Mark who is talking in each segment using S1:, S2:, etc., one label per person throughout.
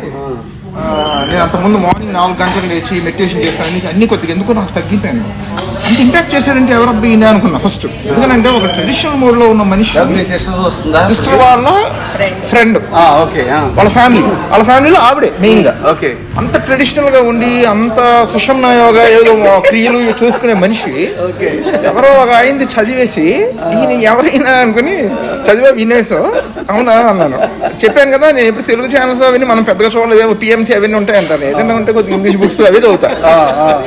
S1: ఆ, నేను అంతకుముందు మార్నింగ్ నాలుగు గంటలు లేచి మెడిటేషన్ చేస్తాను అన్ని అన్ని కొద్దిగా ఎందుకో నాకు తగ్గిపోయాను అంత ఇంపాక్ట్ చేశాడంటే ఎవరబ్బా ఈయన అనుకున్నా ఫస్ట్ ఎందుకంటే ఒక ట్రెడిషనల్ మోడ్లో ఉన్న మనిషి
S2: సిస్టర్ వస్తుందా?
S1: సిస్టర్ వాళ్ళ ఫ్రెండ్
S2: ఓకే
S1: వాళ్ళ ఫ్యామిలీ వాళ్ళ ఫ్యామిలీలో ఆవిడే మెయిన్గా
S2: ఓకే
S1: అంత ట్రెడిషనల్గా ఉండి అంత సుషమ్న యోగా ఏదో క్రియలు చూసుకునే మనిషి.
S2: ఓకే
S1: ఎవరో ఒక అయింది చదివేసి ఈయన ఎవరైనా అనుకుని చదివా వినేసో అవునా అన్నాను. చెప్పాను కదా నేను ఎప్పుడు తెలుగు ఛానల్స్ అవన్నీ మనం పెద్దగా చూడలేదు పిఎంసీ అవన్నీ ఉంటాయి అంటారు. ఏదైనా ఉంటే కొద్దిగా ఇంగ్లీష్ బుక్స్ అవే చదువుతా.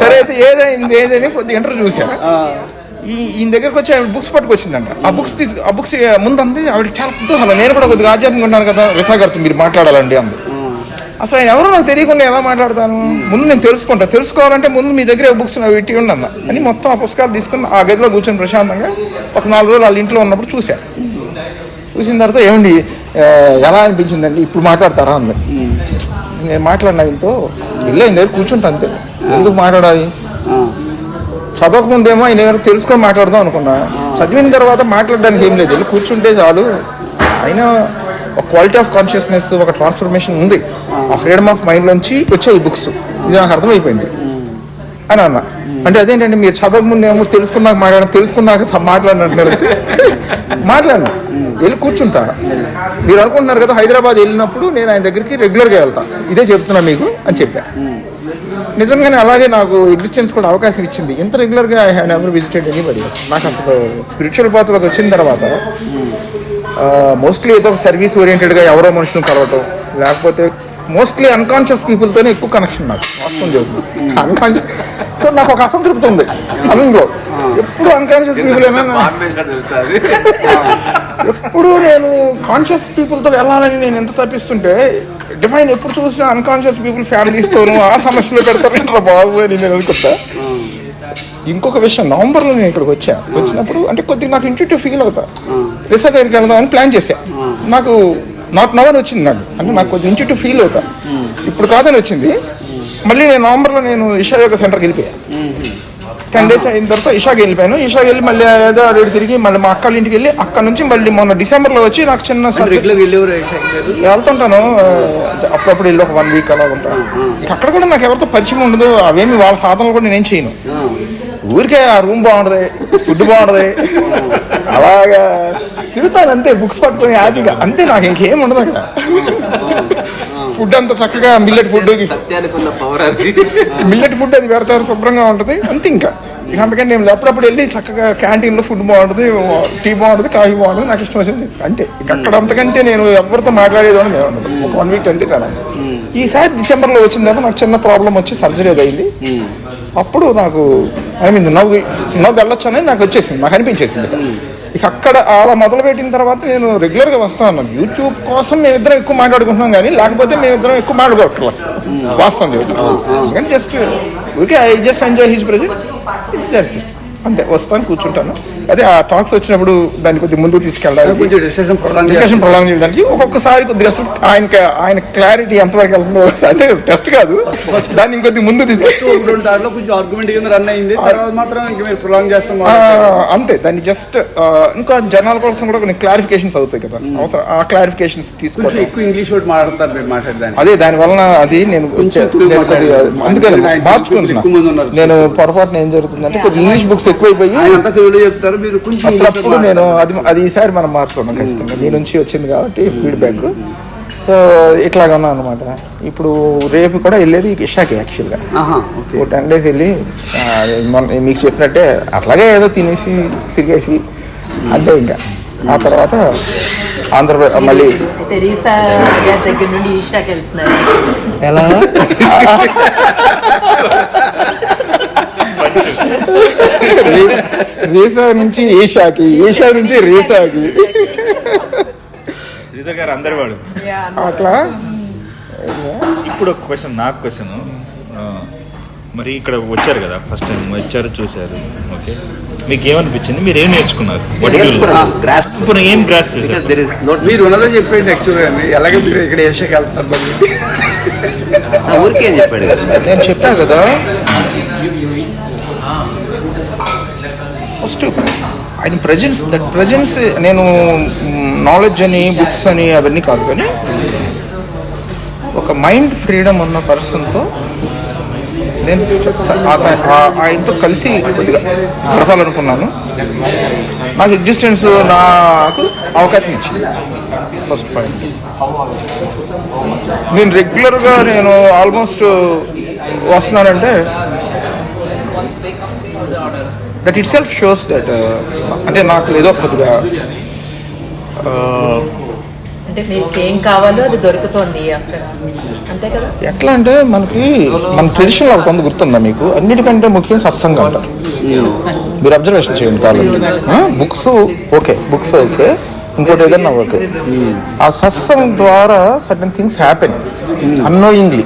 S1: సరే అయితే ఏదైంది ఏదని కొద్దిగా ఇంటర్వ్యూ చూశాను ఈ ఈయన దగ్గరకు వచ్చి ఆవిడ బుక్స్ పట్టుకొచ్చిందంట. ఆ బుక్స్ తీసు ఆ బుక్స్ ముందంది ఆవిడ చాలా కుతూహలం. నేను కూడా కొద్దిగా ఆధ్యాత్మికంగా ఉన్నాను కదా విశాఖతో మీరు మాట్లాడాలండి అంది. అసలు ఆయన ఎవరో నాకు తెలియకుండా ఎలా మాట్లాడతాను? ముందు నేను తెలుసుకుంటా. తెలుసుకోవాలంటే ముందు మీ దగ్గర బుక్స్ నాకు పెట్టి ఉండన్న అని మొత్తం ఆ పుస్తకాలు తీసుకుని ఆ గదిలో కూర్చొని ప్రశాంతంగా ఒక నాలుగు రోజులు వాళ్ళ ఇంట్లో ఉన్నప్పుడు చూశాను చూసిన తర్వాత ఏమండి ఎలా అనిపించిందండి? ఇప్పుడు మాట్లాడతారా అంది. నేను మాట్లాడినా ఇంతో? ఇల్లే ఆయన దగ్గర కూర్చుంటా అంతే. ఎందుకు మాట్లాడాలి? చదవకముందేమో ఆయన ఎవరు తెలుసుకొని మాట్లాడదాం అనుకున్నా. చదివిన తర్వాత మాట్లాడడానికి ఏం లేదు. వెళ్ళి కూర్చుంటే చాలు. అయినా ఒక క్వాలిటీ ఆఫ్ కాన్షియస్నెస్ ఒక ట్రాన్స్ఫర్మేషన్ ఉంది. ఆ. ఫ్రీడమ్ ఆఫ్ మైండ్లోంచి వచ్చాయి బుక్స్ ఇది నాకు అర్థమైపోయింది. అని అన్న. అంటే అదేంటండి మీరు చదవక ఏమో తెలుసుకున్నాక మాట్లాడడం తెలుసుకున్నాక స- మాట్లాడను. వెళ్ళి కూర్చుంటా. మీరు అనుకుంటున్నారు కదా హైదరాబాద్ వెళ్ళినప్పుడు నేను ఆయన దగ్గరికి రెగ్యులర్గా వెళ్తా. ఇదే చెప్తున్నా మీకు అని చెప్పా. నిజంగానే అలాగే నాకు ఎగ్జిస్టెన్స్ కూడా అవకాశం ఇచ్చింది. ఇంత రెగ్యులర్గా I have never visited anybody నాకు అసలు స్పిరిచువల్ పాత్రలోకి వచ్చిన తర్వాత మోస్ట్లీ ఏదో ఒక సర్వీస్ ఓరియంటెడ్గా ఎవరో మనుషులను కలవటం లేకపోతే మోస్ట్లీ అన్కాన్షియస్ పీపుల్తోనే ఎక్కువ కనెక్షన్ నాకు. వాస్తవం చెబుతుంది అన్కాన్షియస్ సో నాకు ఒక అసంతృప్తి ఉంది. అందులో ఎప్పుడు అన్కాన్షియస్ పీపుల్ ఏమైనా ఎప్పుడు నేను కాన్షియస్ పీపుల్తో వెళ్ళాలని నేను ఎంత తప్పిస్తుంటే డిఫైన్ ఎప్పుడు చూసినా అన్కాన్షియస్ పీపుల్ ఫ్యామిలీస్తోనూ ఆ సమస్యలో పెడతారు. బాబు అని నేను అనుకుంటా. ఇంకొక విషయం నవంబర్లో నేను ఇక్కడికి వచ్చా. వచ్చినప్పుడు అంటే కొద్దిగా నాకు ఇంటిట్యూ ఫీల్ అవుతా. రిసా దగ్గరికి వెళ్దామని ప్లాన్ చేశా. నాకు నాట్ నవ్ అని వచ్చింది నాకు. అంటే నాకు కొద్దిగా ఇంటిట్యూ ఫీల్ అవుతా. ఇప్పుడు కాదని వచ్చింది. మళ్ళీ నేను నవంబర్లో నేను ఇషా యోగా సెంటర్కి వెళ్ళిపోయా. టెన్ డేస్ అయిన తర్వాత ఇషాకి వెళ్ళిపోయాను. ఇషాకి వెళ్ళి మళ్ళీ ఏదో ఇటు తిరిగి మళ్ళీ మా అక్కల ఇంటికి వెళ్ళి అక్కడ నుంచి మళ్ళీ మొన్న డిసెంబర్లో వచ్చి నాకు చిన్న? వెళ్తుంటాను. అప్పుడప్పుడు వెళ్ళి ఒక వన్ వీక్ అలా ఉంటాను అక్కడ కూడా నాకు ఎవరితో పరిచయం ఉండదు. అవేమి వాళ్ళ సాధనలు కూడా నేనేం చేయను. ఊరికే ఆ రూమ్ బాగుంటది ఫుడ్ బాగుంటది. అలాగా తిరుగుతాను అంతే బుక్స్ పట్టుకొని హ్యాపీగా అంతే నాకు ఇంకేం ఉండదు. అక్కడ ఫుడ్ అంత చక్కగా మిల్లెట్ ఫుడ్ మిల్లెట్ ఫుడ్ అది. పెడతారు శుభ్రంగా ఉంటుంది. అంతే ఇంకా. ఇక అందుకని నేను అప్పుడప్పుడు వెళ్ళి చక్కగా క్యాంటీన్లో ఫుడ్ బాగుంటుంది టీ బాగుంటుంది కాఫీ బాగుంటుంది నాకు ఇష్టం వచ్చింది. అంతే. ఇక అక్కడ అంతకంటే నేను ఎవరితో మాట్లాడేది అని నేను ఉండదు ఒక వన్ వీక్ అంటే చాలా. ఈసారి డిసెంబర్లో వచ్చిన తర్వాత నాకు చిన్న ప్రాబ్లం వచ్చి సర్జరీ అది అయింది. అప్పుడు నాకు ఐ మీన్ నవ్వు నవ్వు వెళ్ళొచ్చు అనేది నాకు వచ్చేసింది నాకు అనిపించేసింది. ఇక. అక్కడ అలా మొదలు పెట్టిన తర్వాత నేను రెగ్యులర్గా వస్తా ఉన్నాను. యూట్యూబ్ కోసం మేమిద్దరం ఎక్కువ మాట్లాడుకుంటున్నాం కానీ లేకపోతే మేమిద్దరం ఎక్కువ మాట్లాడుకోవట్లేదు అసలు. వాస్తవం కానీ just okay I just enjoy his presence అంతే వస్తాను కూర్చుంటాను. అదే ఆ టాక్స్ వచ్చినప్పుడు దాన్ని కొద్దిగా ముందుకు తీసుకెళ్ళడానికి
S2: కొంచెం డిస్కషన్ ప్రొలాంగ్
S1: చేయడానికి ఒక్కొక్కసారి కొద్దిగా అసలు ఆయనకి ఆయన క్లారిటీ ఎంతవరకు వెళ్తుందో అంటే టెస్ట్ కాదు. దాన్ని ఇంకొద్ది ముందు అంతే. దాన్ని జస్ట్ ఇంకా జనాల కోసం కూడా కొన్ని క్లారిఫికేషన్స్ అవుతాయి కదా. అవసరం ఆ క్లారిఫికేషన్స్ తీసుకోవడం.
S2: ఎక్కువ ఇంగ్లీష్ వర్డ్ మాట్లాడతారు మాట్లాడదాన్ని
S1: అదే దాని వలన అది నేను
S2: కొంచెం.
S1: అందుకని
S2: ఆయన ఎక్కువ మంది
S1: మార్చుకుంటున్నా
S2: ఉన్నారు.
S1: నేను పొరపాటున ఏం జరుగుతుందంటే కొద్దిగా ఇంగ్లీష్ బుక్స్ ఎక్కువైపోయి
S2: చెప్తారు మీరు కొంచెం
S1: నేను అది అది ఈసారి మనం మార్చుకున్నాం ఖచ్చితంగా. మీ నుంచి వచ్చింది కాబట్టి ఫీడ్బ్యాక్ సో ఇట్లాగా ఉన్నాను అనమాట ఇప్పుడు రేపు కూడా వెళ్ళేది ఇషాకి యాక్చువల్గా ఒక టెన్ డేస్ వెళ్ళి ఆ, మొన్న మీకు చెప్పినట్టే అట్లాగే ఏదో తినేసి తిరిగేసి అంతే ఇంకా. ఆ తర్వాత ఆంధ్రప్రదేశ్ మళ్ళీ ఎలా? రీసా నుంచి ఈషాకి ఈషా నుంచి రీసాకి.
S3: శ్రీధర్ గారు అందరి వాడు.
S1: అట్లా?
S3: ఇప్పుడు ఒక క్వశ్చన్ నాకు క్వశ్చన్ మరి ఇక్కడ వచ్చారు కదా ఫస్ట్ టైం వచ్చారు చూశారు. ఓకే. మీకు ఏమనిపించింది మీరు ఏం నేర్చుకున్నారు?
S4: గ్రాస్ప్
S3: ఇప్పుడు ఏం grasp
S4: because there is not
S2: మీరు ఉన్నదని చెప్పండి యాక్చువల్గా ఎలాగే మీరు ఇక్కడ ఏషియాకి వెళ్తారు మరి?
S4: ఊరికే అని చెప్పాడు కదా?
S1: నేను చెప్పా కదా. ఫస్ట్ ఆయన ప్రజెన్స్ దట్ ప్రజెన్స్ నేను నాలెడ్జ్ అని బుక్స్ అని అవన్నీ కాదు కానీ ఒక మైండ్ ఫ్రీడమ్ ఉన్న పర్సన్తో నేను ఆయనతో కలిసి కొద్దిగా గడపాలనుకున్నాను. నాకు ఎగ్జిస్టెన్స్ నాకు అవకాశం ఇచ్చింది. ఫస్ట్ పాయింట్ నేను రెగ్యులర్గా నేను ఆల్మోస్ట్ వస్తున్నానంటే that itself shows that అంటే నాకు ఏదో కొద్దిగా
S5: అంటే మీకు ఏం కావాలో అది దొరుకుతోంది అక్కడ. అంతే కదా?
S1: ఎట్లా అంటే మనకి మన ట్రెడిషన్ ఒకటి ఉంది గుర్తుందా మీకు? అన్నిటికంటే ముఖ్యం సత్సంగం అంటారు మీరు అబ్జర్వేషన్ చేయండి college. Books okay books okay ఇంకోటి ఏదన్నా ఓకే ఆ సత్సంగం ద్వారా certain things happen annoyingly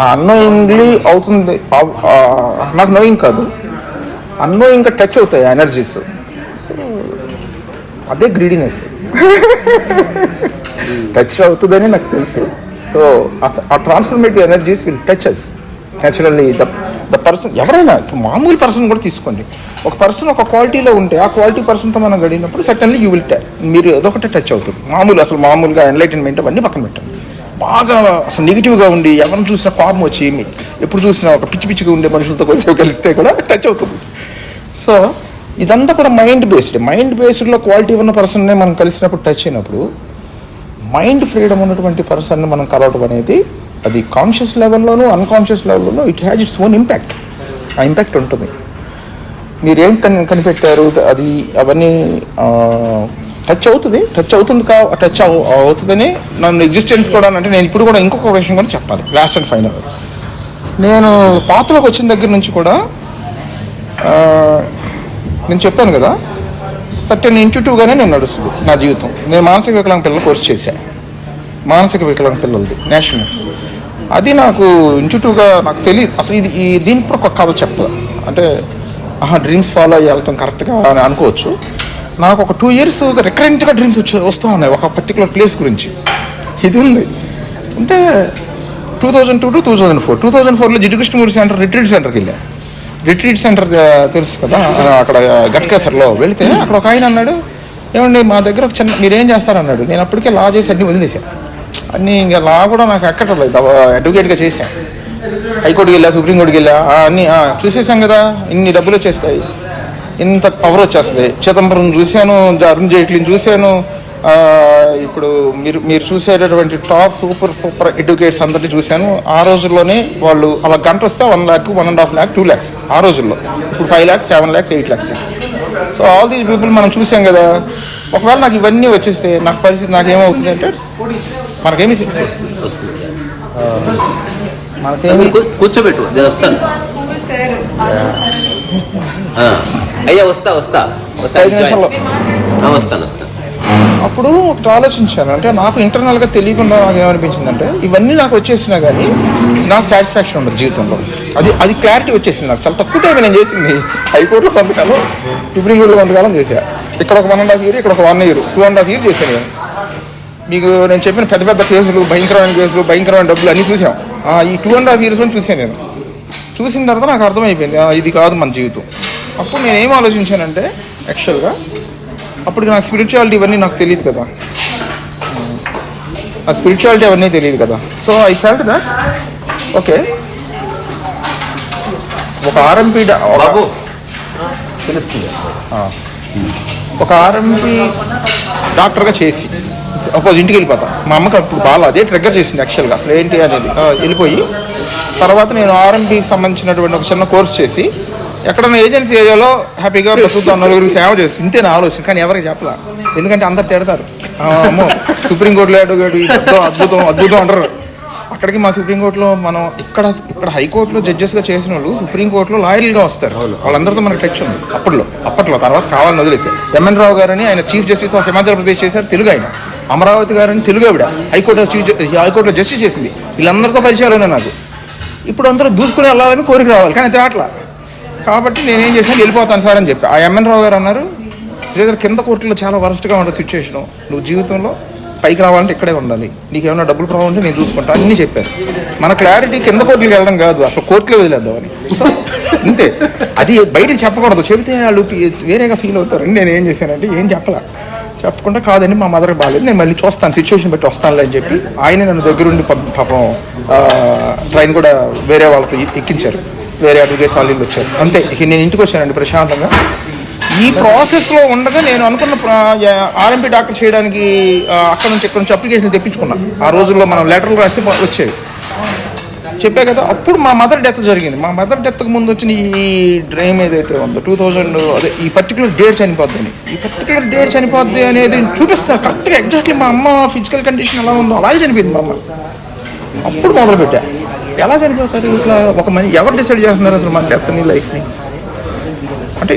S1: uh annoyingly అవుతుంది. నాకు నోయింగ్ కాదు. అన్నోయింగ్ టచ్ అవుతాయి ఎనర్జీస్ సో అదే గ్రీడినెస్ టచ్ అవుతుందని నాకు తెలుసు. సో ఆ transformative energies will touch us naturally the the person ఎవరైనా ఇప్పుడు మామూలు పర్సన్ కూడా తీసుకోండి. ఒక పర్సన్ ఒక క్వాలిటీలో ఉంటే ఆ క్వాలిటీ పర్సన్తో మనం గడిగినప్పుడు సర్టన్లీ యూ విల్ మీరు ఏదో ఒకటి టచ్ అవుతుంది. మామూలు అసలు మామూలుగా ఎన్లైటన్మెంట్ అవన్నీ పక్కన పెట్టండి. బాగా అసలు నెగిటివ్గా ఉండి ఎవరిని చూసినా కోపం వచ్చి మీ- ఎప్పుడు చూసినా ఒక పిచ్చి పిచ్చిగా ఉండే మనుషులతో కొంచెం కలిస్తే కూడా టచ్ అవుతుంది. సో ఇదంతా కూడా మైండ్ బేస్డ్ మైండ్ బేస్డ్లో క్వాలిటీ ఉన్న పర్సన్నే మనం కలిసినప్పుడు టచ్ అయినప్పుడు మైండ్ ఫ్రీడమ్ ఉన్నటువంటి పర్సన్ని మనం కలవటం అనేది అది కాన్షియస్ లెవెల్లోనూ unconscious లెవెల్లోనూ it has its own impact ఆ ఇంపాక్ట్ ఉంటుంది. మీరేం కని కనిపెట్టారు? అది అవన్నీ టచ్ అవుతుంది టచ్ అవుతుంది కా టచ్ అవుతుందని నన్ను ఎగ్జిస్టెన్స్ కూడా అంటే నేను ఇప్పుడు కూడా ఇంకొక విషయం కూడా చెప్పాలి లాస్ట్ అండ్ ఫైనల్ నేను పాత్రలోకి వచ్చిన దగ్గర నుంచి కూడా నేను చెప్పాను కదా సర్టెన్ ఇంట్యూటివ్గానే నేను నడుస్తుంది నా జీవితం. నేను మానసిక వికలాంగ పిల్లల కోర్స్ చేశాను మానసిక వికలాంగ పిల్లలది నేషనల్ అది నాకు ఇంట్యూటివ్గా నాకు తెలియదు. అసలు ఇది ఈ దీనికి ఒక కథ చెప్పదు అంటే ఆహా డ్రీమ్స్ ఫాలో అయ్యి వెళ్ళటం కరెక్ట్గా అని అనుకోవచ్చు. నాకు ఒక టూ ఇయర్స్ రికరెంట్గా డ్రీమ్స్ వచ్చి వస్తూ ఉన్నాయి ఒక పర్టికులర్ ప్లేస్ గురించి. ఇది ఉంది. అంటే two thousand two to two thousand four two thousand ఫోర్లో జిడ్డుకృష్ణమూరి సెంటర్ రిట్రీట్ సెంటర్కి వెళ్ళా రిట్రీట్ సెంటర్ తెలుసు కదా? అక్కడ గట్కేసర్లో వెళితే అక్కడ ఒక ఆయన అన్నాడు ఏమండి మా దగ్గర ఒక చిన్న మీరేం చేస్తారన్నాడు. నేను అప్పటికే లా చేసి అన్ని వదిలేశాను అన్నీ ఇంకా లా కూడా నాకు ఎక్కట్లేదు. అడ్వకేట్గా చేశాను హైకోర్టుకి వెళ్ళా సుప్రీంకోర్టుకి వెళ్ళా. అన్నీ చూసేసాం కదా. ఇన్ని డబ్బులు వచ్చేస్తాయి. ఇంత పవర్ వచ్చేస్తుంది. చిదంబరం చూశాను అరుణ్ జైట్లీని చూశాను. ఆ, ఇప్పుడు మీరు మీరు చూసేటటువంటి టాప్ సూపర్ సూపర్ ఎడ్యుకేట్స్ అందరినీ చూశాను. ఆ రోజుల్లోనే వాళ్ళు అలా గంట వస్తే one lakh one and half lakh two lakhs ఆ రోజుల్లో. ఇప్పుడు five lakhs seven lakhs eight lakhs so all these people మనం చూసాం కదా. ఒకవేళ నాకు ఇవన్నీ వచ్చేస్తే నాకు పరిస్థితి నాకు ఏమవుతుంది అంటే మనకేమి
S4: వస్తుంది.
S1: మనకేమి
S4: కూర్చోబెట్టు అయ్యా వస్తా వస్తా. వస్తా
S1: ఐదు నిమిషాల్లో
S4: ఆ, వస్తాను వస్తాను.
S1: అప్పుడు ఒకటి ఆలోచించాను. అంటే నాకు ఇంటర్నల్గా తెలియకుండా నాకు ఏమనిపించిందంటే ఇవన్నీ నాకు వచ్చేసినా కానీ నాకు సాటిస్ఫాక్షన్ ఉండదు జీవితంలో. అది అది క్లారిటీ వచ్చేసింది నాకు. చాలా తక్కువ టైం నేను చేసింది. హైకోర్టులో కొంతకాలం సుప్రీంకోర్టులో కొంతకాలం చేశా. ఇక్కడ ఒక వన్ అండ్ హాఫ్ ఇయర్ ఇక్కడ ఒక one year two and half year చేశాను నేను. మీకు నేను చెప్పిన పెద్ద పెద్ద కేసులు భయంకరమైన కేసులు భయంకరమైన డబ్బులు అన్నీ చూసాం ఈ టూ అండ్ హాఫ్ ఇయర్స్లో చూశాను నేను. చూసిన తర్వాత నాకు అర్థమైపోయింది. ఇది కాదు మన జీవితం. అప్పుడు నేను ఏం ఆలోచించానంటే యాక్చువల్గా అప్పుడు నాకు స్పిరిచువాలిటీ ఇవన్నీ నాకు తెలియదు కదా. ఆ స్పిరిచువాలిటీ అవన్నీ తెలియదు కదా. So I felt that okay ఒక ఆర్ఎంపీ
S4: తెలుస్తుంది.
S1: ఒక ఆర్ఎంపీ డాక్టర్గా చేసి సపోజ్ ఇంటికి వెళ్ళిపోతా. మా అమ్మకి అప్పుడు బాగా అదే ట్రిగ్గర్ చేసింది యాక్చువల్గా అసలు ఏంటి అనేది. వెళ్ళిపోయి తర్వాత నేను ఆర్ఎంపీకి సంబంధించినటువంటి ఒక చిన్న కోర్స్ చేసి ఎక్కడన్నా ఏజెన్సీ ఏరియాలో హ్యాపీగా ప్రస్తుతం నలుగురికి సేవ చేస్తుంది. ఇంతే నా ఆలోచన? కానీ ఎవరికి చెప్పలా? ఎందుకంటే అందరు తిడతారు. అమ్మో సుప్రీంకోర్టులో అడ్వకేట్ అద్భుతం అద్భుతం అంటారు. అక్కడికి మా సుప్రీంకోర్టులో మనం ఇక్కడ ఇక్కడ హైకోర్టులో జడ్జెస్గా చేసిన వాళ్ళు సుప్రీంకోర్టులో లాయర్లుగా వస్తారు. వాళ్ళందరితో మనకు టచ్ ఉంది. అప్పట్లో అప్పట్లో తర్వాత కావాలని వదిలేసారు ఎంఎన్ రావు గారని ఆయన chief justice of Himachal Pradesh చేశారు తెలుగు ఆయన. అమరావతి గారని తెలుగు ఆవిడ. హైకోర్టు చీఫ్ హైకోర్టులో జస్టిస్ చేసింది. వీళ్ళందరితో పరిచయాలు ఉన్నాయి నాకు. ఇప్పుడు అందరూ దూసుకుని వెళ్ళాలని కోరిక రావాలి. కానీ అది రావట్లా. కాబట్టి నేనేం చేశాను? వెళ్ళిపోతాను సార్ అని చెప్పి. ఆ ఎంఎన్ రావు గారు అన్నారు శ్రీధర్ కింద కోర్టులో చాలా వరస్ట్గా ఉంటుంది సిచ్యువేషన్ నువ్వు జీవితంలో పైకి రావాలంటే ఇక్కడే ఉండాలి. నీకు ఏమైనా డబ్బులు ప్రాబ్లం ఉంటే నేను చూసుకుంటా అన్నీ చెప్పారు. మన క్లారిటీ కింద కోర్టులకు వెళ్ళడం కాదు అసలు కోర్టులో వదిలేద్దామని అంతే. అది బయట చెప్పకూడదు. చెబితే వాళ్ళు వేరేగా ఫీల్ అవుతారని నేను ఏం చేశానంటే ఏం చెప్పలా? చెప్పకుండా కాదండి మా మదర్ బాగాలేదు నేను మళ్ళీ చూస్తాను. సిచ్యువేషన్ బట్టి వస్తానులే అని చెప్పి ఆయన నన్ను దగ్గరుండి పాపం ట్రైన్ కూడా వేరే వాళ్ళతో ఎక్కించారు. వేరే అడ్వకేట్స్ వాళ్ళు వీళ్ళు వచ్చారు. అంతే ఇక నేను ఇంటికి వచ్చానండి ప్రశాంతంగా. ఈ ప్రాసెస్లో ఉండగా నేను అనుకున్న ఆర్ఎంపీ డాక్టర్ చేయడానికి అక్కడ నుంచి ఇక్కడ నుంచి అప్లికేషన్ తెప్పించుకున్నా. ఆ రోజుల్లో మనం లెటర్లు రాస్తే వచ్చేవి. చెప్పే కదా అప్పుడు మా మదర్ డెత్ జరిగింది. మా మదర్ డెత్కి ముందు వచ్చిన ఈ డ్రైమ్ ఏదైతే ఉందో టూ థౌజండ్ అదే ఈ పర్టికులర్ డేట్ చనిపోద్దని. ఈ పర్టికులర్ డేట్ చనిపోద్ది అనేది చూపిస్తారు కరెక్ట్గా ఎగ్జాక్ట్లీ మా అమ్మ ఫిజికల్ కండిషన్ ఎలా ఉందో అలాగే చనిపోయింది మా అమ్మ. అప్పుడు మొదలుపెట్టా. ఎలా చనిపోతారు ఇట్లా ఒక మని ఎవరు డిసైడ్ చేస్తున్నారు అసలు మన డెత్ని లైఫ్ని అంటే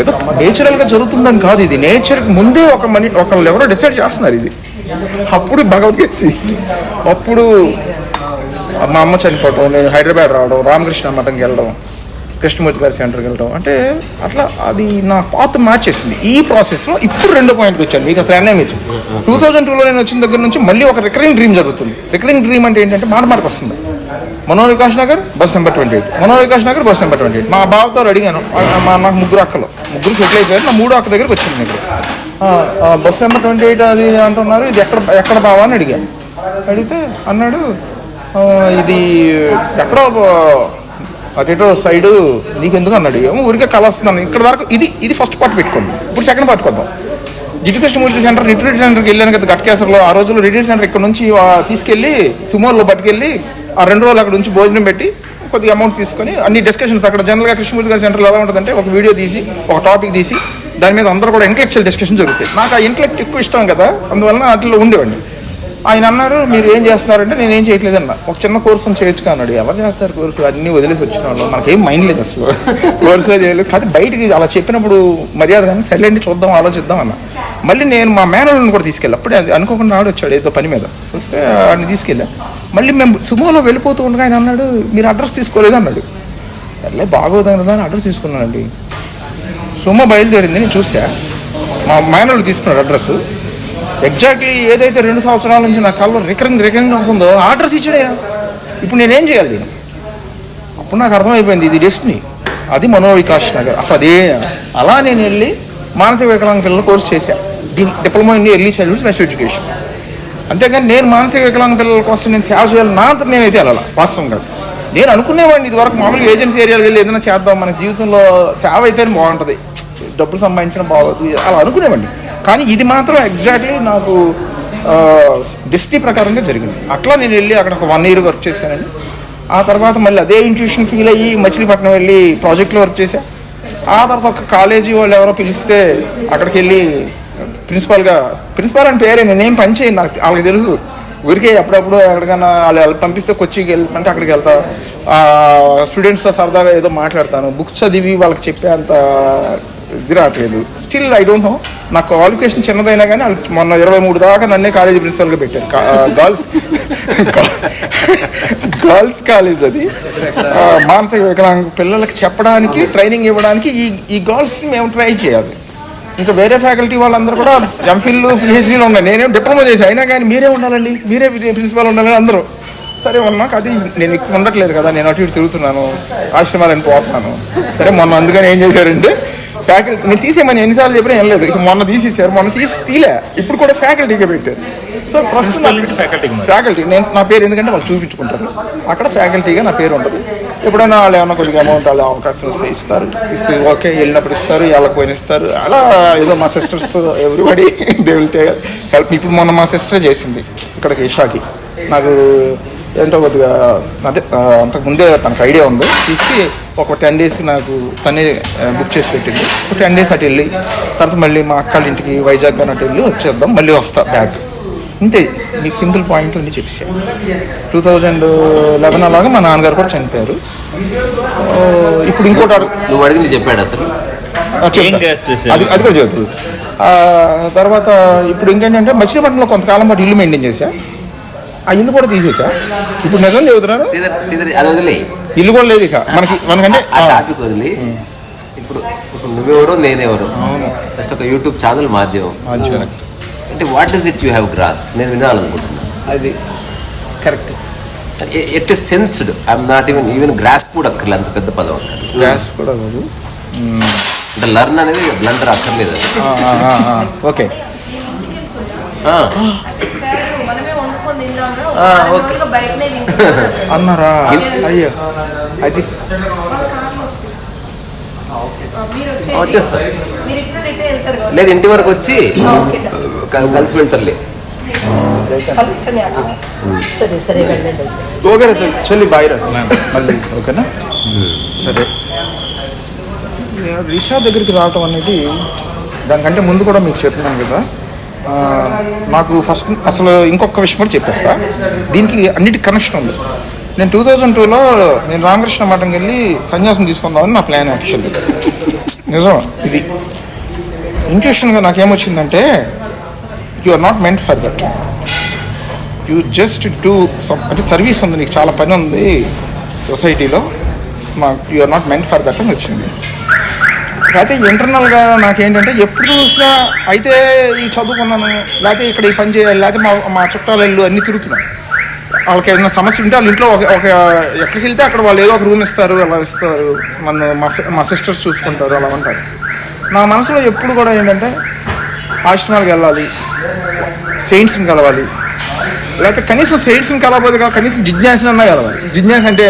S1: ఏదో నేచురల్గా జరుగుతుందని కాదు ఇది. నేచర్కి ముందే ఒక మని ఒకళ్ళు ఎవరో డిసైడ్ చేస్తున్నారు ఇది. అప్పుడు భగవద్గీత అప్పుడు మా అమ్మ చనిపోవటం నేను హైదరాబాద్ రావడం రామకృష్ణ మఠంకి వెళ్ళడం కృష్ణమూర్తి గారి సెంటర్కి వెళ్ళడం అంటే అట్లా అది నా పాత మార్చేసింది. ఈ ప్రాసెస్లో ఇప్పుడు రెండో పాయింట్కి వచ్చాను మీకు అసలు ఎన్ఐ మీరు టూ థౌజండ్ టూలో నేను వచ్చిన దగ్గర నుంచి మళ్ళీ ఒక రికరింగ్ డ్రీమ్ జరుగుతుంది. రికరింగ్ డ్రీమ్ అంటే ఏంటంటే మాట మాటకు వస్తుంది. Manohar Vikas Nagar bus number twenty eight. Manohar Vikas Nagar bus number twenty eight. మా బావతో అడిగాను మా నాకు ముగ్గురు అక్కలు. ముగ్గురు సెటిల్ అయిపోయారు నా మూడో అక్క దగ్గరికి వచ్చింది మీకు బస్ నెంబర్ ట్వంటీ ఎయిట్ అది అంటున్నారు ఇది ఎక్కడ ఎక్కడ బావా అని అడిగాను అడిగితే అన్నాడు ఇది ఎక్కడో అటో సైడు నీకెందుకు అన్నాడు. ఏమో ఊరికే కళ వస్తున్నాను ఇక్కడ వరకు ఇది ఇది ఫస్ట్ పార్ట్ పెట్టుకోండి. ఇప్పుడు second part కొద్దాం. Jiddu Krishnamurti centre retreat సెంటర్కి వెళ్ళాను కదా గట్కేసర్లో ఆ రోజుల్లో రిట్రీట్ సెంటర్ ఇక్కడ నుంచి తీసుకెళ్ళి సుమోర్లో పట్టుకెళ్ళి ఆ రెండు రోజులు అక్కడ నుంచి భోజనం పెట్టి కొద్దిగా అమౌంట్ తీసుకొని అన్ని డిస్కషన్స్ అక్కడ జనరల్గా కృష్ణమూర్తి గారి సెంటర్లో ఎలా ఉంటుందంటే ఒక వీడియో తీసి ఒక టాపిక్ తీసి దాని మీద అందరూ కూడా ఇంటలెక్చువల్ డిస్కషన్ జరుగుతాయి. నాకు ఆ ఇంటలెక్ట్ ఎక్కువ ఇష్టం కదా అందువలన వాటిలో ఉండేవాడిని. ఆయన అన్నారు మీరు ఏం చేస్తున్నారంటే నేను ఏం చేయట్లేదు అన్న. ఒక చిన్న కోర్సు చేయొచ్చు అన్నాడు. ఎవరు చేస్తారు కోర్సు? అన్ని వదిలేసి వచ్చిన వాళ్ళు. మనకేం మైండ్ లేదు అసలు. కోర్సులో లేదు. కాదు బయటికి అలా చెప్పినప్పుడు మర్యాద కానీ సర్లేండి చూద్దాం ఆలోచిద్దాం అన్న. మళ్ళీ నేను మా మేనల్ని కూడా తీసుకెళ్ళి. అప్పుడే అది అనుకోకుండా ఆడు వచ్చాడు ఏదో పని మీద. వస్తే ఆయన తీసుకెళ్ళా. మళ్ళీ మేము సుమోలో వెళ్ళిపోతూ ఉండగా ఆయన అన్నాడు మీరు అడ్రస్ తీసుకోలేదు అన్నాడు. సర్లే బాగోదు అని అడ్రస్ తీసుకున్నానండి. సుమో బయలుదేరింది నేను చూసా మా మేనల్ని తీసుకున్నాడు అడ్రస్. ఎగ్జాక్ట్లీ ఏదైతే రెండు సంవత్సరాల నుంచి నా కళ్ళు రికరింగ్ రికరింగ్ వస్తుందో అడ్రస్ ఇచ్చాడే ఇప్పుడు నేనేం చేయాలి నేను? అప్పుడు నాకు అర్థమైపోయింది ఇది డెస్టినీ. అది మనోవికాష్ నగర్. అసలు అదే అలా నేను వెళ్ళి మానసిక వికలాంగ పిల్లలు కోర్స్ చేశా. Diploma in early childhood special education అంతేగాని నేను మానసిక వికలాంగ పిల్లల కోసం నేను సేవ చేయాలి నా అంతా నేనైతే వెళ్ళాలి? వాస్తవం కాదు. నేను అనుకునేవాడిని ఇది వరకు మామూలుగా ఏజెన్సీ ఏరియాకి వెళ్ళి ఏదైనా చేద్దాం మన జీవితంలో సేవ అయితేనే బాగుంటుంది. డబ్బులు సంపాదించిన బాగోదు అలా అనుకునేవాడిని. కానీ ఇది మాత్రం ఎగ్జాక్ట్లీ నాకు డిస్టీ ప్రకారంగా జరిగింది. అట్లా నేను వెళ్ళి అక్కడ ఒక వన్ ఇయర్ వర్క్ చేశానండి. ఆ తర్వాత మళ్ళీ అదే ఇంట్యూషన్ ఫీల్ అయ్యి మచిలీపట్నం వెళ్ళి ప్రాజెక్ట్లో వర్క్ చేశాను ఆ తర్వాత ఒక కాలేజీ వాళ్ళు ఎవరో పిలిస్తే అక్కడికి వెళ్ళి ప్రిన్సిపాల్గా ప్రిన్సిపాల్ అని పేరే నేనేం పని చేయను నాకు వాళ్ళకి తెలుసు. ఊరికే ఎప్పుడప్పుడు ఎక్కడికైనా వాళ్ళు పంపిస్తే కొచ్చికి వెళ్ళమంటే అక్కడికి వెళ్తా. స్టూడెంట్స్తో సరదాగా ఏదో మాట్లాడతాను. బుక్స్ చదివి వాళ్ళకి చెప్పే అంత ఇది రావట్లేదు. స్టిల్ ఐ డోంట్ నో నా క్వాలిఫికేషన్ చిన్నదైనా కానీ వాళ్ళు మొన్న ఇరవై మూడు దాకా నన్నే కాలేజీ ప్రిన్సిపల్గా పెట్టారు. గర్ల్స్ గర్ల్స్ కాలేజ్ అది. మానసిక వికలాంగ పిల్లలకి చెప్పడానికి ట్రైనింగ్ ఇవ్వడానికి ఈ ఈ గర్ల్స్ని మేము ట్రై చేయాలి. ఇంకా వేరే ఫ్యాకల్టీ వాళ్ళందరూ కూడా ఎంఫిల్ పిహెచ్డీలో ఉన్నాయి. నేనేం డిప్లొమా చేసి అయినా కానీ మీరే ఉండాలండి. మీరే ప్రిన్సిపాల్ ఉండాలని అందరూ. సరే ఉన్నా అది నేను ఎక్కువ ఉండట్లేదు కదా నేను అటు ఇటు తిరుగుతున్నాను ఆశ్రమాలని పోతున్నాను. సరే మొన్న అందుకని ఏం చేశారంటే ఫ్యాకల్టీ నేను తీసేయమని ఎన్నిసార్లు చెప్పినా ఏం లేదు. మొన్న తీసేసారు మొన్న తీసి తీలే. ఇప్పుడు కూడా ఫ్యాకల్టీగా పెట్టారు. సో
S3: కి మారారు.
S1: ఫ్యాకల్టీ నేను నా పేరు ఎందుకంటే వాళ్ళు చూపించుకుంటారు. అక్కడ ఫ్యాకల్టీగా నా పేరు ఉంటుంది. ఎప్పుడైనా వాళ్ళు ఏమైనా కొద్దిగా అమౌంట్ వాళ్ళు అవకాశం వస్తే ఇస్తారు. ఇస్తే ఓకే వెళ్ళినప్పుడు ఇస్తారు వాళ్ళకి పోయిన ఇస్తారు. అలా ఏదో మా sisters everybody they will help ఇప్పుడు మొన్న మా సిస్టర్ చేసింది ఇక్కడికి ఇషాకి నాకు ఏంటో కొద్దిగా అదే అంతకు ముందే తనకు ఐడియా ఉంది. ఇచ్చి ఒక టెన్ డేస్ నాకు తనే బుక్ చేసి పెట్టింది. ఒక టెన్ డేస్ అటు వెళ్ళి తర్వాత మళ్ళీ మా అక్కళ్ళ ఇంటికి వైజాగ్ అని వెళ్ళి వచ్చేద్దాం మళ్ళీ వస్తా బ్యాగ్ ఇంతే మీకు సింపుల్ పాయింట్లు అన్ని చెప్పేసాను టూ థౌజండ్ లెవెన్ అలాగా మా నాన్నగారు కూడా చనిపోయారు. ఇప్పుడు ఇంకోటి అడుగు.
S4: నువ్వు అడిగింది చెప్పాడు అసలు?
S1: అది అది కూడా చదువుతుంది తర్వాత ఇప్పుడు ఇంకేంటంటే మచిలీపట్నంలో కొంతకాలం పాటు ఇల్లు మెయింటైన్ చేశా. ఆ ఇల్లు కూడా తీసేసా ఇప్పుడు నిజం
S4: వదిలే.
S1: ఇల్లు కూడా లేదు ఇక. మనకి మనకంటే
S4: ఆ
S1: ఆ,
S4: టాపిక్ వదిలి. ఇప్పుడు ఇప్పుడు నువ్వెవరో నేనెవరు. జస్ట్ ఒక యూట్యూబ్ ఛానల్ మాధ్యమం. అంటే what is it you have grasp నేను వినాలనుకుంటున్నాను
S1: అది correct.
S4: At is sensed I'm not even even grasp కూడా అక్కర్లేదు అంత పెద్ద పదం అక్కర్లేదు.
S1: గ్యాస్ కూడా కాదు.
S4: అంటే లర్న్ అనేది బ్లండర్ అక్కర్లేదు అది.
S1: ఓకే. అన్నారా? అయ్యో. అది
S6: వెళ్తారు
S4: లేదు ఇంటి వరకు వచ్చి కలిసి వెళ్తారులే.
S6: కలుస్తాను అక్కడ
S5: సరే సరే వెళ్ళండి.
S1: ఓకే రా చెల్లి. బాయ్ మళ్ళీ ఓకేనా? సరే. రిషా దగ్గరికి రావటం అనేది దానికంటే ముందు కూడా మీకు చెప్తున్నాను కదా. ఆ, నాకు ఫస్ట్ అసలు ఇంకొక విషయం కూడా చెప్పేస్తా. దీనికి అన్నిటి కనెక్షన్ ఉంది. నేను టూ థౌజండ్ టూలో నేను రామకృష్ణ మఠంకి వెళ్ళి సన్యాసం తీసుకుందామని నా ప్లాన్ యాక్చువల్లీ నిజం ఇది. ఇంట్యూషన్గా నాకేమొచ్చిందంటే you are not meant for that you just do అంటే సర్వీస్ ఉంది నీకు చాలా పని ఉంది సొసైటీలో మాకు you are not meant for that అని వచ్చింది. అయితే ఇంటర్నల్గా నాకేంటంటే ఎప్పుడు చూసినా అయితే ఈ చదువుకున్నాను లేకపోతే ఇక్కడ ఈ పని చేయాలి లేకపోతే మా మా చుట్టాలు ఇల్లు అన్నీ తిరుగుతున్నాను వాళ్ళకి ఏదైనా సమస్య ఉంటే వాళ్ళ ఇంట్లో ఒక ఒక ఎక్కడికి వెళ్తే అక్కడ వాళ్ళు ఏదో ఒక రూమ్ ఇస్తారు అలా ఇస్తారు. మన మా మా సిస్టర్స్ చూసుకుంటారు అలా ఉంటారు. నా మనసులో ఎప్పుడు కూడా ఏంటంటే ఆశ్రమాలకు వెళ్ళాలి సెయింట్స్ని కలవాలి లేకపోతే కనీసం సెయింట్స్ని కలవకపోతే కాదు కనీసం జిజ్ఞాసనన్నా కలవాలి. జిజ్ఞాస అంటే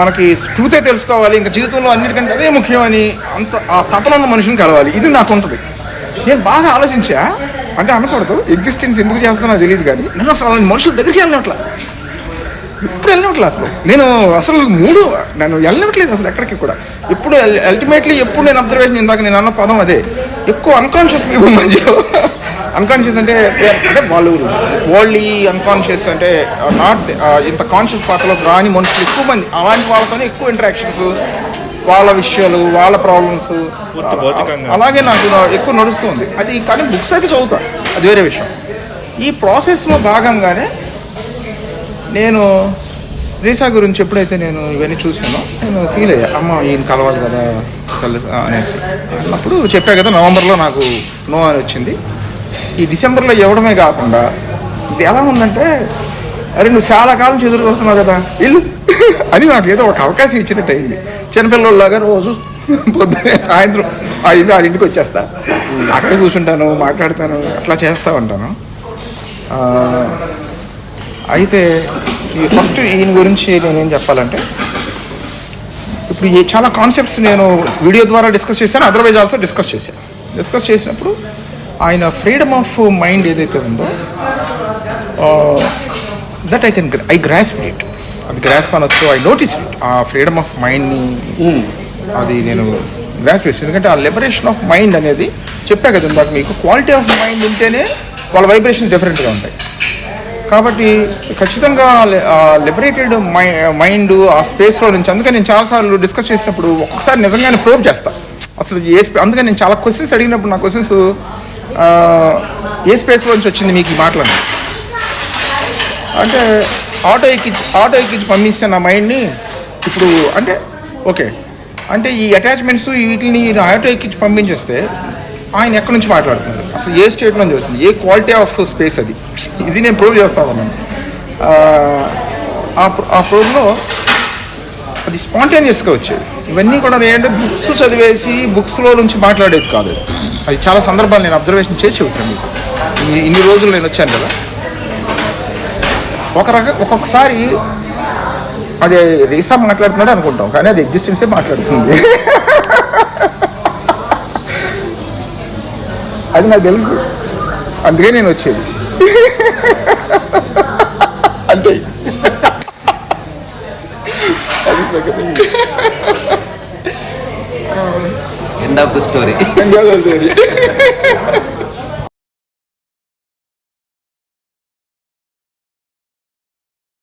S1: మనకి ట్రూతే తెలుసుకోవాలి ఇంకా జీవితంలో అన్నిటికంటే అదే ముఖ్యమని అంత ఆ తపన ఉన్న మనుషుని కలవాలి. ఇది నాకు ఉంటుంది. నేను బాగా ఆలోచించా అంటే అనకూడదు. ఎగ్జిస్టెన్స్ ఎందుకు చేస్తున్నా తెలియదు కానీ నేను అసలు అలాంటి మనుషుల దగ్గరికి వెళ్ళినట్లా. ఇప్పుడు వెళ్ళినట్లే అసలు? నేను అసలు మూడు నన్ను వెళ్ళట్లేదు అసలు ఎక్కడికి కూడా. ఇప్పుడు అల్టిమేట్లీ ఎప్పుడు నేను అబ్జర్వేషన్ ఇందాక నేను అన్న పదం అదే. ఎక్కువ అన్కాన్షియస్ పీపుల్ మధ్యలో. అన్కాన్షియస్ అంటే అంటే వాళ్ళు ఓన్లీ అన్కాన్షియస్ అంటే uh, నాట్ uh, ఇంత కాన్షియస్ పాటలో రాని మనుషులు ఎక్కువ మంది. అలాంటి వాళ్ళతోనే ఎక్కువ ఇంటరాక్షన్స్ వాళ్ళ విషయాలు వాళ్ళ ప్రాబ్లమ్స్. అలాగే నాకు ఎక్కువ నడుస్తుంది. అది కానీ బుక్స్ అయితే చదువుతా. అది వేరే విషయం. ఈ ప్రాసెస్లో భాగంగానే నేను రీసా గురించి ఎప్పుడైతే నేను ఇవన్నీ చూసానో నేను ఫీల్ అయ్యా అమ్మ ఈయన కలవాలి కదా కలి అనేసి. అన్నప్పుడు చెప్పా కదా నవంబర్లో నాకు నో అని వచ్చింది. ఈ డిసెంబర్లో ఇవ్వడమే కాకుండా ఇది ఎలా ఉందంటే అరే నువ్వు చాలా కాలం ఎదురు వస్తున్నావు కదా ఇల్లు అని నాకు ఏదో ఒక అవకాశం ఇచ్చినట్టు అయింది. చిన్నపిల్లలాగా రోజు పొద్దునే సాయంత్రం ఆ ఇల్లు ఆ ఇంటికి వచ్చేస్తా. అక్కడే కూర్చుంటాను మాట్లాడతాను అట్లా చేస్తూ ఉంటాను. అయితే ఈ ఫస్ట్ ఈయన గురించి నేనేం చెప్పాలంటే ఇప్పుడు ఈ చాలా కాన్సెప్ట్స్ నేను వీడియో ద్వారా డిస్కస్ చేశాను అదర్వైజ్ ఆల్సో డిస్కస్ చేశాను. డిస్కస్ చేసినప్పుడు ఆయన ఫ్రీడమ్ ఆఫ్ మైండ్ ఏదైతే ఉందో that I can I grasp it grasp అనొచ్చు ఐ నోటీస్ ఇట్ ఆ ఫ్రీడమ్ ఆఫ్ మైండ్ని అది నేను గ్రాస్ప్ చేస్తాను ఎందుకంటే ఆ లిబరేషన్ ఆఫ్ మైండ్ అనేది చెప్పా కదా ఇందాక మీకు క్వాలిటీ ఆఫ్ మైండ్ ఉంటేనే వాళ్ళ వైబ్రేషన్ డిఫరెంట్గా ఉంటాయి. కాబట్టి ఖచ్చితంగా లిబరేటెడ్ మై మైండ్ ఆ స్పేస్లో నుంచి అందుకని నేను చాలాసార్లు డిస్కస్ చేసినప్పుడు ఒక్కసారి నిజంగానే ప్రోవ్ చేస్తా. అసలు ఏ స్పే అందుకని నేను చాలా క్వశ్చన్స్ అడిగినప్పుడు నా క్వశ్చన్స్ ఏ స్పేస్లో నుంచి వచ్చింది మీకు ఈ మాటలని అంటే ఆటో ఎక్కించి ఆటో ఎక్కించి పంపిస్తే నా మైండ్ని ఇప్పుడు అంటే ఓకే. అంటే ఈ అటాచ్మెంట్స్ వీటిని ఆటో ఎక్కించి పంపించేస్తే ఆయన ఎక్కడి నుంచి మాట్లాడుతున్నారు? అసలు ఏ స్టేట్ నుంచి వచ్చింది ఏ క్వాలిటీ ఆఫ్ స్పేస్ అది? ఇది నేను ప్రూవ్ చేస్తా ఉన్నాను. ఆ, ప్రూవ్లో అది స్పాంటేనియస్గా వచ్చేది. ఇవన్నీ కూడా ఏంటంటే బుక్స్ చదివేసి బుక్స్లో నుంచి మాట్లాడేది కాదు. అది చాలా సందర్భాలు నేను అబ్జర్వేషన్ చేసి ఉంటాను. మీకు ఇన్ని రోజులు నేను వచ్చాను కదా. ఒక రక ఒక్కొక్కసారి అది రీసా మాట్లాడుతున్నాడు అనుకుంటాం కానీ అది ఎగ్జిస్టెన్సే మాట్లాడుతుంది. అది నాకు తెలుసు. అందుకే నేను వచ్చేది. అంతే. అది సంగతి.
S4: ఎండ్ ఆఫ్ ద స్టోరీ
S1: ఇంకా అది